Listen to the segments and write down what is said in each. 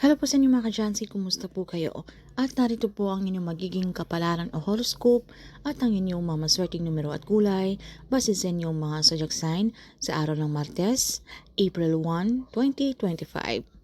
Hello po sa inyo mga ka-Jancy, kumusta po kayo? At narito po ang inyong magiging kapalaran o horoscope at ang inyong mga maswerteng numero at kulay base sa inyong mga zodiac sign sa araw ng Martes, April 1, 2025.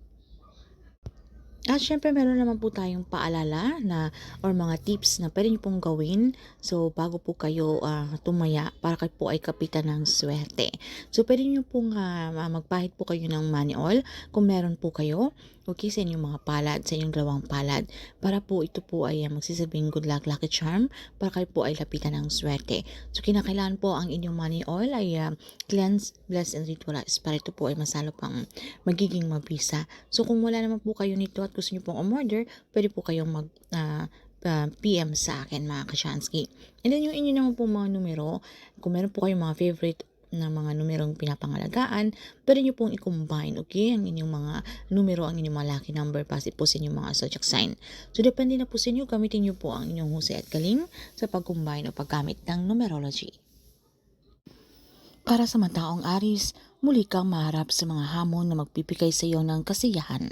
At syempre meron naman po tayong paalala na or mga tips na pwede niyo pong gawin. So bago po kayo ah, tumaya para kayo po ay kapitan ng swerte. So pwede niyo pong ah, magpahid po kayo ng money oil kung meron po kayo. Okay, sa inyong mga palad, sa inyong dalawang palad. Para po ito po ay ah, magsisabing good luck, lucky charm para kayo po ay lapitan ng swerte. So kinakailangan po ang inyong money oil ay ah, cleanse, bless, and ritualize para ito po ay masalo pang magiging mabisa. So kung wala naman po kayo nito at gusto niyo pong umorder, pwede po kayong mag ah, ah, PM sa akin mga kasyansky. And then yung inyo naman po mga numero, kung meron po kayong mga favorite na mga numerong pinapangalagaan, pwede nyo pong i-combine, okay? Ang inyong mga numero, ang inyong mga lucky number, pasi po sa inyong mga zodiac sign. So, depende na po sa inyo, gamitin nyo po ang inyong husay at galing sa pag-combine o paggamit ng numerology. Para sa mataong Aris, muli kang maharap sa mga hamon na magpipigay sa iyo ng kasiyahan.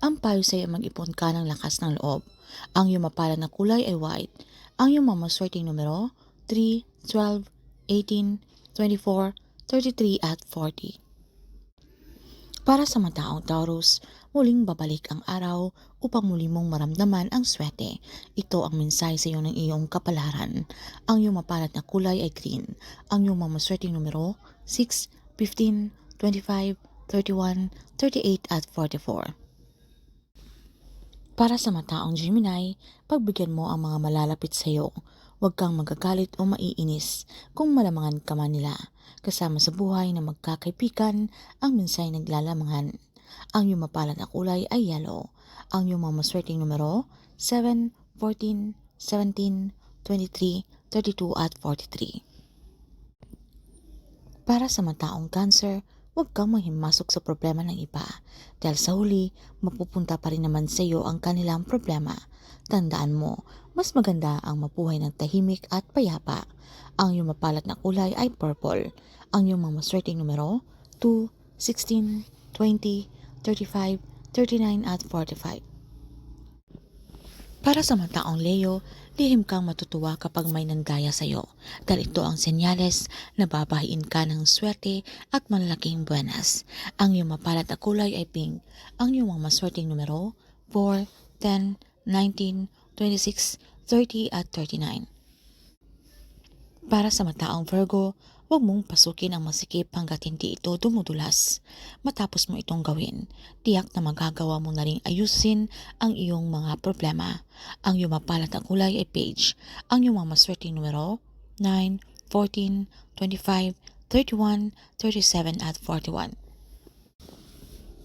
Ang payo sa iyo mag-ipon ka ng lakas ng loob. Ang iyong mapala na kulay ay white. Ang iyong mamaswerteng numero, 3, 12, 18, 24, 33 at 40. Para sa mataong Taurus, muling babalik ang araw upang muli mong maramdaman ang swerte. Ito ang mensahe sa iyo ng iyong kapalaran. Ang iyong mapalat na kulay ay green. Ang iyong mamaswerteng numero, 6, 15, 25, 31, 38 at 44. Para sa mataong Gemini, pagbigyan mo ang mga malalapit sa iyo. Huwag kang magagalit o maiinis kung malamangan ka man nila. Kasama sa buhay na magkakaibigan, ang minsay naglalamangan. Ang iyong mapalad na kulay ay yellow. Ang iyong mga maswerteng numero, 7, 14, 17, 23, 32 at 43. Para sa mataong cancer, huwag kang mahimasok sa problema ng iba dahil sa huli, mapupunta pa rin naman sa iyo ang kanilang problema. Tandaan mo, mas maganda ang mabuhay ng tahimik at payapa. Ang iyong mapalat na kulay ay purple. Ang iyong mga maswerteng numero, 2, 16, 20, 35, 39 at 45. Para sa mataong Leo, lihim kang matutuwa kapag may nandaya sa iyo dahil ito ang senyales na babahiin ka ng swerte at malalaking buenas. Ang iyong mapalat na kulay ay pink. Ang iyong mga maswerteng numero 4, 10, 19, 26, 30 at 39. Para sa mataong Virgo, huwag mong pasukin ang masikip hanggat hindi ito dumudulas. Matapos mo itong gawin, tiyak na magagawa mo na rin ayusin ang iyong mga problema. Ang iyong mapalat na kulay ay page. Ang iyong mga maswerteng numero, 9, 14, 25, 31, 37 at 41.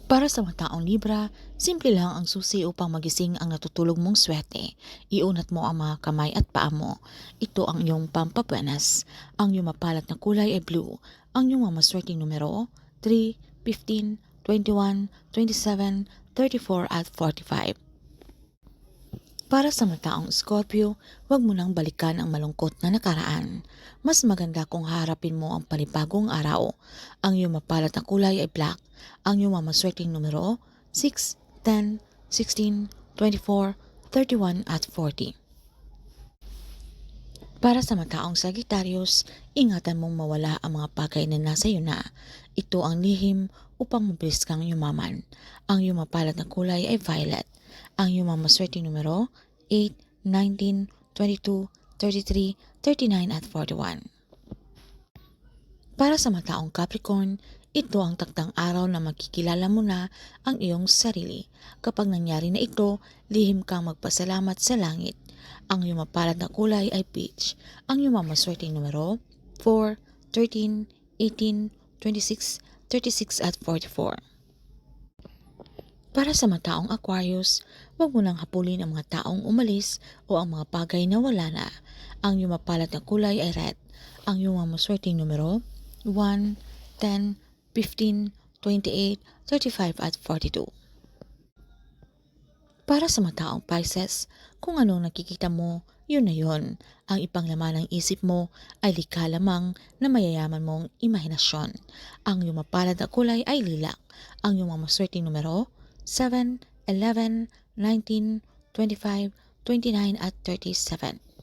Para sa mataong Libra, simple lang ang susi upang magising ang natutulog mong swerte. Iunat mo ang mga kamay at paa mo. Ito ang iyong pampabuenas. Ang iyong mapalat na kulay ay blue. Ang iyong mga maswerteng numero, 3, 15, 21, 27, 34 at 45. Para sa mataong Scorpio, huwag mo nang balikan ang malungkot na nakaraan. Mas maganda kung harapin mo ang panibagong araw. Ang iyong mapalat na kulay ay black. Ang iyong mamaswerteng numero, 6, 10, 16, 24, 31 at 40. Para sa mataong Sagittarius, ingatan mong mawala ang mga bagay na nasa iyo na. Ito ang lihim upang mabilis kang yumaman. Ang iyong mapalat na kulay ay violet. Ang iyong mamaswerteng numero, 8, 19, 22, 33, 39 at 41. Para sa mataong Capricorn, ito ang taktang araw na makikilala mo na ang iyong sarili. Kapag nangyari na ito, lihim kang magpasalamat sa langit. Ang iyong mapalad na kulay ay peach. Ang iyong mamaswerteng numero, 4, 13, 18, 26, 36 at 44. Para sa mataong Aquarius, huwag mo nang hapulin ang mga taong umalis o ang mga bagay na wala na. Ang iyong mapalat na kulay ay red. Ang iyong mga maswerteng numero, 1, 10, 15, 28, 35 at 42. Para sa mataong Pisces, kung anong nakikita mo, yun na yun. Ang ipanglaman ng isip mo ay likha lamang na mayayaman mong imahinasyon. Ang iyong mapalad na kulay ay lilak. Ang iyong mga maswerteng numero, 7, 11, 19, 25, 29 at 37.